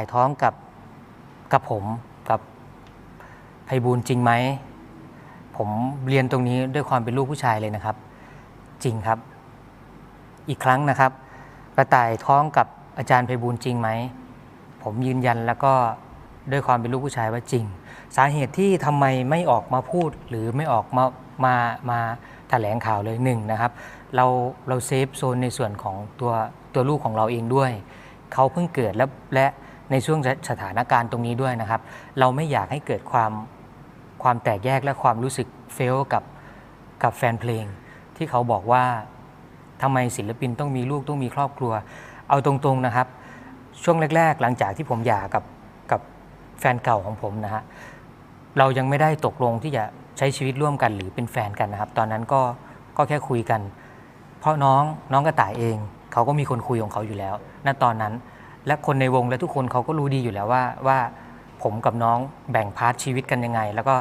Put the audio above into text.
ายท้องกับกับผมกับไพบูลจริงไหม ผมเรียนตรงนี้ด้วยความเป็นลูกผู้ชายเลยนะครับ จริงครับ อีกครั้งนะครับ กระต่ายท้องกับอาจารย์ไพบูลจริงไหม ผมยืนยันแล้วก็ด้วยความเป็นลูกผู้ชายว่าจริง สาเหตุที่ทำไมไม่ออกมาพูดหรือไม่ออกมามามาแถลงข่าวเลยหนึ่งนะครับ เราเราเซฟโซนในส่วนของตัวตัวลูกของเราเองด้วย เขาเพิ่งเกิดและและ ในช่วงสถานการณ์ตรงนี้ด้วยนะครับ เราไม่อยากให้เกิดความความแตกแยกและความรู้สึกเฟลกับกับแฟนเพลง ที่เขาบอกว่าทำไมศิลปินต้องมีลูกต้องมีครอบครัว เอาตรงๆนะครับ ช่วงแรก ๆ หลังจากที่ผมหย่ากับกับแฟนเก่าของผมนะฮะเรายังไม่ได้ตกลงที่จะใช้ชีวิตร่วมกันหรือเป็นแฟนกันนะครับ ตอนนั้นก็ก็แค่คุยกัน เพราะน้องน้องกระต่ายเอง เขาก็มีคนคุยของเขาอยู่แล้วณตอนนั้น และคนในวงและทุกคนเขาก็รู้ดีอยู่แล้วว่าว่าผมกับน้องแบ่งพาร์ทชีวิตกันยังไง แล้วก็